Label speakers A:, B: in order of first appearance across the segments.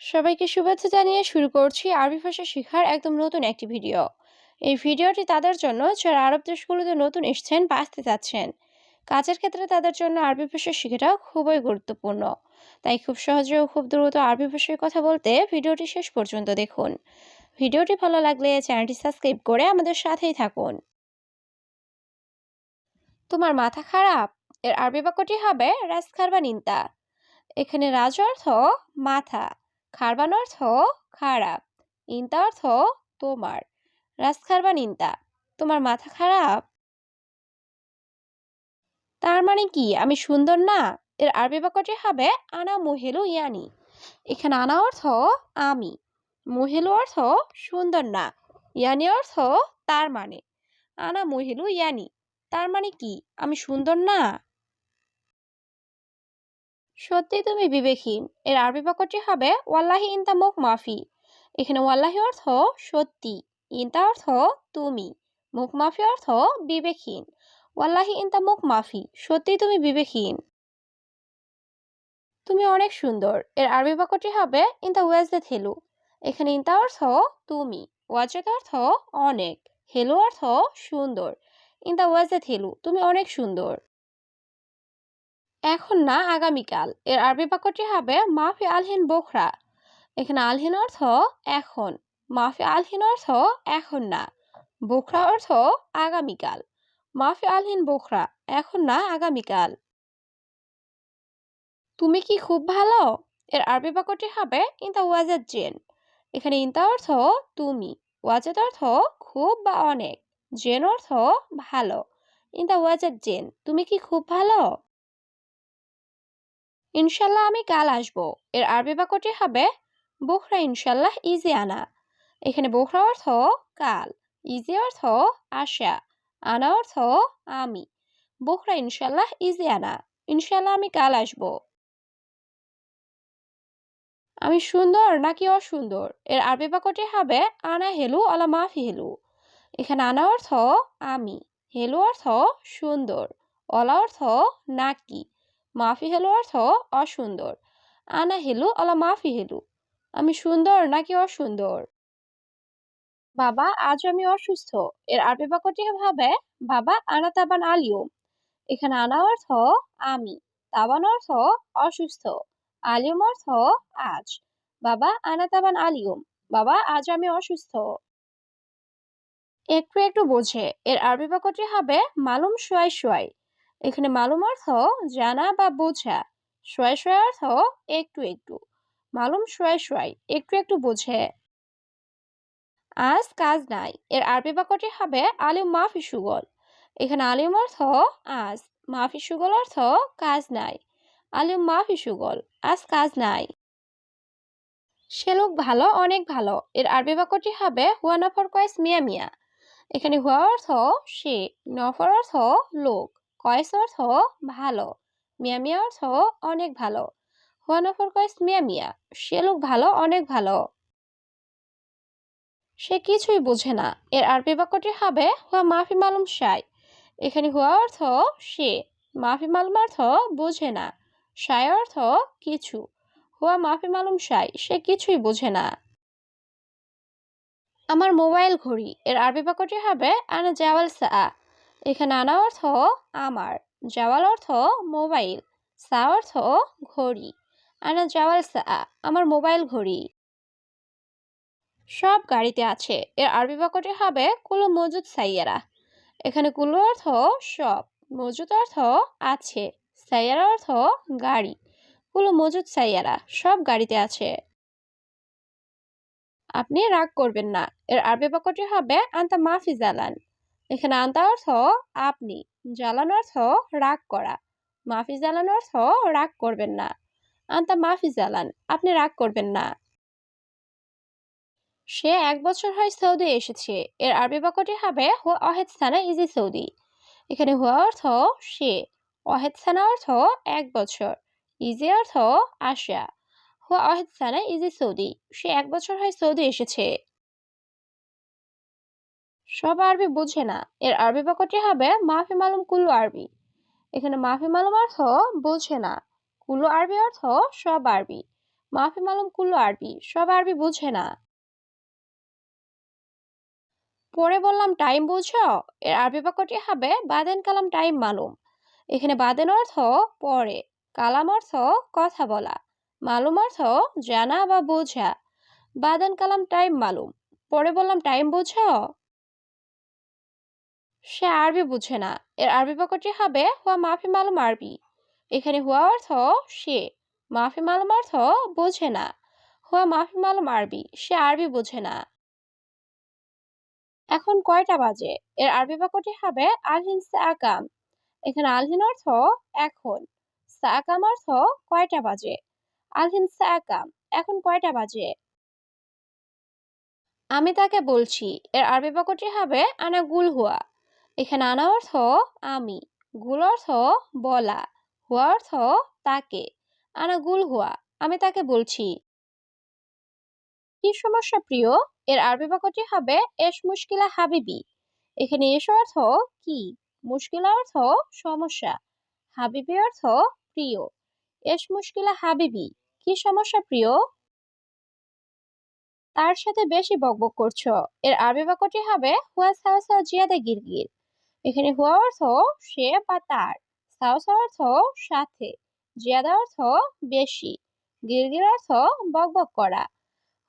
A: সবাইকে শুভেচ্ছা জানিয়ে শুরু করছি আরবি ভাষা শেখার একদম নতুন একটি ভিডিও। এই ভিডিওটি তাদের জন্য যারা আরব দেশগুলোতে নতুন এসছেন বা আসতে চাচ্ছেন, কাজের ক্ষেত্রে তাদের জন্য আরবি ভাষা শেখাটা খুবই গুরুত্বপূর্ণ। তাই খুব সহজে ও খুব দ্রুত আরবি ভাষায় কথা বলতে ভিডিওটি শেষ পর্যন্ত দেখুন। ভিডিওটি ভালো লাগলে চ্যানেলটি সাবস্ক্রাইব করে আমাদের সাথেই থাকুন। তোমার মাথা খারাপ? এর আরবি বাক্যটি হবে রাজ খারবা নিন্তা এখানে রাজ অর্থ মাথা। খারবান অর্থ খারাপ, ইন্তা অর্থ তোমার রাজ খারবান ইন্তা, তোমার মাথা খারাপ। তার মানে কি, আমি সুন্দর না? এর আরবি বাক্যটি হবে আনা মহেলু ইয়ানি। এখানে আনা অর্থ আমি, মহেলু অর্থ সুন্দর না, ইয়ানি অর্থ তার মানে আনা মহেলু ইয়ানি। তার মানে কি, আমি সুন্দর না? সত্যি তুমি বিবেকহীন। এর আরবি বাক্যটি হবে, ওয়াল্লাহি ইনতা মুখ মাফি। এখানে ওয়াল্লাহি অর্থ সত্যি, ইনতা অর্থ তুমি, মুখ মাফি অর্থ বিবেকহীন। ওয়াল্লাহি ইনতা মুখ মাফি। সত্যি তুমি বিবেকহীন। তুমি অনেক সুন্দর। এর আরবি বাক্যটি হবে, ইনতা ওয়াজদে থেলু এখানে ইনতা অর্থ তুমি ওয়াজেদ অর্থ অনেক, হেলু অর্থ সুন্দর। ইনতা ওয়াজেদ থেলু তুমি অনেক সুন্দর। এখন না, আগামীকাল। এর আরবি বাক্যটি হবে মাফি আলহিন বোখরা। এখানে আলহিন অর্থ এখন। মাফি আলহিন অর্থ এখন না। বোখরা অর্থ আগামীকাল। মাফি আলহিন বোখরা, এখন না, আগামীকাল। তুমি কি খুব ভালো? এর আরবি বাক্যটি হবে ইনতা ওয়াজেদ জেন। এখানে ইনতা অর্থ তুমি, ওয়াজেদ অর্থ খুব বা অনেক। জেন অর্থ ভালো। ইনতা ওয়াজেদ জেন, তুমি কি খুব ভালো? ইনশাল্লাহ আমি কাল আসব। এর আরবি বাক্যটি হবে, বোখরা ইনশাল্লাহ ইজি আনা। এখানে বোখরা অর্থ, কাল। ইজি অর্থ, আশা। আনা অর্থ, আমি। বোখরা ইনশাল্লাহ ইজি আনা। ইনশাল্লাহ আমি কাল আসব। আমি সুন্দর নাকি অসুন্দর? এর আরবি বাক্যটি হবে, আনা হেলু আলা মাফি হেলু। এখানে আনা অর্থ, আমি। হেলু অর্থ, সুন্দর। অলা অর্থ, নাকি। মাফি হেলু অর্থ অসুন্দর। আনা হেলু আলা মাফি হেলু আমি সুন্দর নাকি অসুন্দর? বাবা আজ আমি অসুস্থ। এর আরবি বাক্যটি হবে বাবা, আনা তাবান আলিয়ম এখানে আনা অর্থ আমি। তাবান অর্থ অসুস্থ। আলিয়ম অর্থ আজ। বাবা, আনা তাবান আলিয়ম। বাবা আজ আমি অসুস্থ। একটু একটু বোঝে। এর আরবি বাক্যটি হবে, মালুম সোয়াই সোয়াই এখানে মালুম অর্থ জানা বা বোঝা সোয়াই সোয়াই অর্থ একটু একটু। মালুম সোয়াই সোয়াই একটু একটু বোঝে। আজ কাজ নাই, এর আরবি বাক্যটি হবে আলিম মাফি সুগল। এখানে আলিম অর্থ আজ, মাফি সুগল অর্থ কাজ নাই। আলিম মাফি সুগল, আজ কাজ নাই। সে লোক ভালো, অনেক ভালো। এর আরবি বাক্যটি হবে হুয়া নফর কয়েস মিয়া মিয়া। এখানে হুয়া অর্থ সে, নফর অর্থ লোক। কয়েস অর্থ ভালো মিয়া মিয়া অর্থ অনেক ভালো। হুয়া নফর কয়েস মিয়া মিয়া সে লোক ভালো, অনেক ভালো। সে কিছুই বোঝে না। এর আরবি বাক্যটি হবে হুয়া মাফি মালুম সাই এখানে হুয়া অর্থ সে, মাফি মালুম অর্থ বোঝে না সাই অর্থ কিছু। হুয়া মাফি মালুম সাই সে কিছুই বোঝে না। আমার মোবাইল ঘড়ি, এর আরবি বাক্যটি হবে আনা জাওয়াল সা এখানে আনা অর্থ আমার জাওয়াল অর্থ মোবাইল সা অর্থ ঘড়ি, আনা জাওয়াল সা আমার মোবাইল ঘড়ি। সব গাড়িতে আছে, এর আরবি বাক্যটি হবে কুলো মজুদ সাইয়ারা। এখানে কুলো অর্থ সব, মজুদ অর্থ আছে, সাইয়ারা অর্থ গাড়ি, কুলো মজুদ সাইয়ারা, সব গাড়িতে আছে। আপনি রাগ করবেন না, এর আরবি বাক্যটি হবে আন্তা মাফি জালান এখানে আন্তা অর্থ আপনি, জ্বালান অর্থ রাগ করা, মাফি জ্বালান অর্থ রাগ করবেন না। আন্তা মাফি জ্বালান, আপনি রাগ করবেন না। সে এক বছর হয় সৌদি এসেছে, এর আরবি বাক্যটি হবে হুয়া অহেদ সানা ইজি সৌদি। এখানে হুয়া অর্থ সে, অহেদ সানা অর্থ এক বছর, ইজি অর্থ আসা হুয়া অহেদ সানা ইজি সৌদি, সে এক বছর হয় সৌদি এসেছে। সব আরবি বুঝে না। এর আরবি বাক্যটি হবে মাফি মালুম কুল্লু আরবি। এখানে মাফি মালুম অর্থ বোঝে না। কুল্লু আরবি অর্থ সব আরবি। মাফি মালুম কুল্লু আরবি, সব আরবি বুঝে না। পরে বললাম টাইম বুঝো এর আরবি বাক্যটি হবে বাদেন কালাম টাইম মালুম। এখানে বাদেন অর্থ পরে, কালাম অর্থ কথা বলা। মালুম অর্থ জানা বা বোঝা। বাদেন কালাম টাইম মালুম। পরে বললাম টাইম বুঝো সে আরবি বুঝে না। এর আরবি বাক্যটি হবে, হুয়া মাফি মালুম আরবি। এখানে হুয়া অর্থ সে, মাফি মালুম অর্থ বোঝে না। হুয়া মাফি মালুম আরবি। সে আরবি বোঝে না। এখন কয়টা বাজে? এর আরবি বাক্যটি হবে, আলহিন সাকাম এখানে আলহিন অর্থ এখন। সাকাম অর্থ কয়টা বাজে? আলহিন সাকাম এখন কয়টা বাজে? আমি তাকে বলছি, এর আরবি বাক্যটি হবে, আনা গুল হুয়া। এখানে আনা অর্থ আমি, গুল অর্থ বলা, হুয়া অর্থ তাকে, আনা গুল হুয়া, আমি তাকে বলছি। কি সমস্যা প্রিয়? এর আরবি বাক্যটি হবে এস মুশকিলা হাবিবি। এখানে এস অর্থ কি? মুশকিলা অর্থ সমস্যা, হাবিবি অর্থ প্রিয়। এস মুশকিলা হাবিবি, কি সমস্যা প্রিয়? তার সাথে বেশি বকবক করছ। এর আরবি বাক্যটি হবে হুয়া সাওসা জিয়াদা গিরগির। এখানে হুয়া অর্থ সে বা তার অর্থ সাথে জিয়াদা অর্থ বেশি, গিরগির অর্থ বকবক করা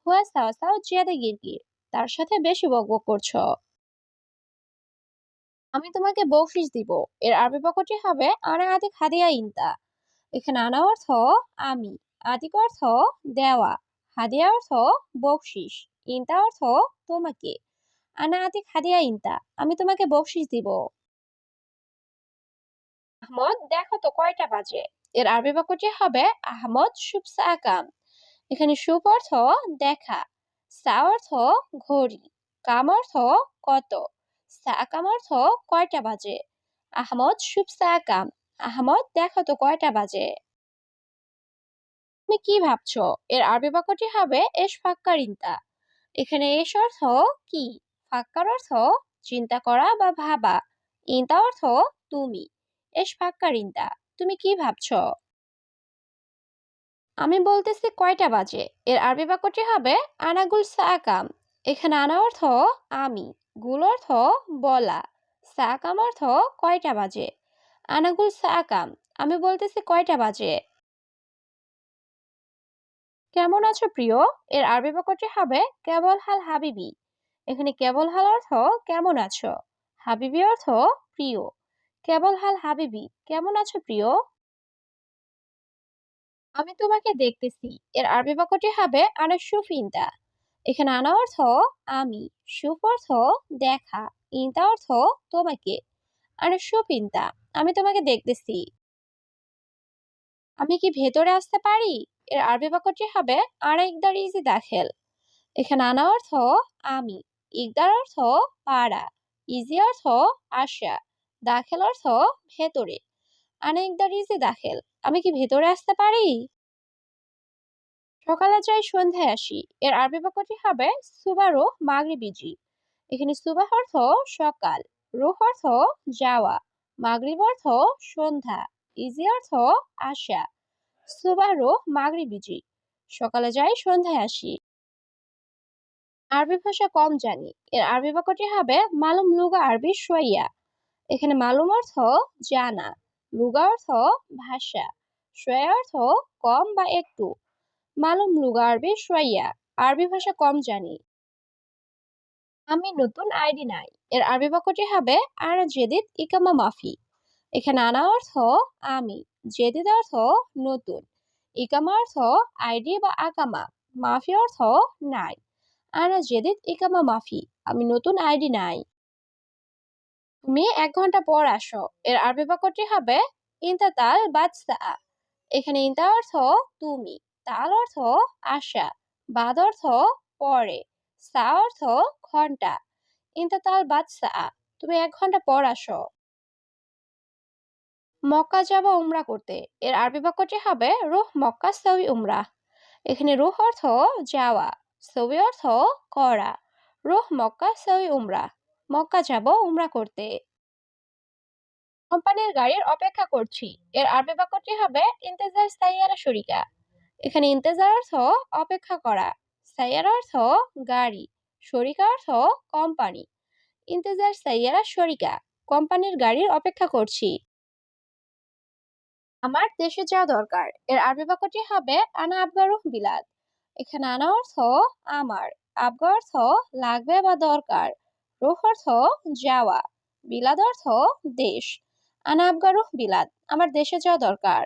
A: হুয়া জিয়াদা গিরগির, তার সাথে বেশি বকবক আমি তোমাকে বকশিস দিব, এর আরবি বাক্যটি হবে আনা আদিক হাদিয়া ইনতা, এখানে আনা অর্থ আমি, আদিক অর্থ দেওয়া, হাদিয়া অর্থ বকশিস ইনতা অর্থ তোমাকে আনা আদিক হাদিয়া ইনতা, আমি তোমাকে বকশিস দিব। আহমদ, দেখো তো কয়টা বাজে। এর আরবি বাক্যটি হবে, আহমদ শুভ সাকাম এখানে শুভ অর্থ দেখা, সা অর্থ ঘড়ি, কাম অর্থ কত সাকাম অর্থ কয়টা বাজে। আহমদ শুভ সাকাম আহমদ, দেখো তো কয়টা বাজে। তুমি কি ভাবছ? এর আরবি বাক্যটি হবে, এস ফাক্কার ইন্তা। এখানে এস অর্থ কি? ফাক্কার অর্থ চিন্তা করা বা ভাবা। ইন্তা অর্থ তুমি। এস ফাক্কার ইন্তা। তুমি কি ভাবছ? আমি বলতেছি কয়টা বাজে? এর আরবি বাক্যটি হবে আনাগুল সাকাম। এখানে আনা অর্থ আমি। গুল অর্থ বলা। সাকাম অর্থ কয়টা বাজে? আনাগুল সাকাম। আমি বলতেছি কয়টা বাজে? কেমন আছো প্রিয়? এর আরবি বাক্যটি হবে কেবল হাল হাবিবি। এখানে কেবল হাল অর্থ কেমন আছো? হাবিবি অর্থ প্রিয়। কেবল হাল হাবিবি, কেমন আছো প্রিয়? আমি তোমাকে দেখতেছি। এর আরবি বাক্যটি হবে আনা সুফিনতা। এখানে আনা অর্থ আমি, সুফ অর্থ দেখা, ইনতা অর্থ তোমাকে। আনা সুফিনতা, আমি তোমাকে দেখতেছি। আমি কি ভেতরে আসতে পারি? এর আরবি বাক্যটি হবে আনা ইকদার ইজি দাখেল। এখানে আনা অর্থ আমি ইকদার অর্থ পাড়া, ইজি অর্থ আসা দাখেল অর্থ ভেতরে। আনা ইকদার ইজি দাখেল, আমি কি ভেতরে আসতে পারি? সকালে যাই সন্ধ্যায় আসি, এর আরবি বাক্যটি হবে সুবারো মাগরিবিজি। এখানে সুবাহ অর্থ সকাল, রুহ অর্থ যাওয়া, মাগরিব অর্থ সন্ধ্যা, ইজি অর্থ আসা সুবারো মাগরিবিজি। সকালে যাই সন্ধ্যায় আসি আরবি ভাষা কম জানি। এর আরবি বাক্যটি হবে, মালুম লুগা আরবি সোয়াইয়া। এখানে মালুম অর্থ জানা। লুগা অর্থ ভাষা। সোয়া অর্থ কম বা একটু। মালুম লুগা আরবি সোয়াইয়া। আরবি ভাষা কম জানি। আমি নতুন আইডি নাই। এর আরবি বাক্যটি হবে আর জেদিদ ইকামা মাফি। এখানে আনা অর্থ আমি। জেদিদ অর্থ নতুন। ইকামা অর্থ আইডি বা আকামা। মাফি অর্থ নাই। আনা জেদিদ ইকামা মাফি, আমি নতুন আইডি নাই। তুমি এক ঘণ্টা পর আসো, এর আরবি বাক্যটি হবে ইন্তাতাল বাদসা এখানে ইন্তা অর্থ তুমি, তাল অর্থ আশা, বাদ অর্থ পরে, সা অর্থ ঘণ্টা ইন্তাতাল বাদসা তুমি এক ঘণ্টা পর আসো। মক্কা যাব উমরা করতে, এর আরবি বাক্যটি হবে, রুহ মক্কা সৌই উমরা এখানে রুহ অর্থ যাওয়া সৌই অর্থ করা। রুহ, মক্কা সৌই উমরা। মক্কা যাব উমরা করতে। কোম্পানির গাড়ির অপেক্ষা করছি। এর আরবি বাক্যটি হবে ইন্তেজার সাইয়ারা শরিকা। এখানে ইন্তেজার অর্থ অপেক্ষা করা। সাইয়ার অর্থ গাড়ি। শরিকা অর্থ কোম্পানি। ইন্তেজার সাইয়ারা শরিকা। কোম্পানির গাড়ির অপেক্ষা করছি। আমার দেশে যাওয়া দরকার। এর আরবি বাক্যটি হবে আনা আবগারুহ বিলাদ এখানে আনা অর্থ আমার, আবগা অর্থ লাগবে বা দরকার, রুহ অর্থ যাওয়া, বিলাদ অর্থ দেশ, আনা আবগারুহ বিলাদ, আমার দেশে যাওয়া দরকার।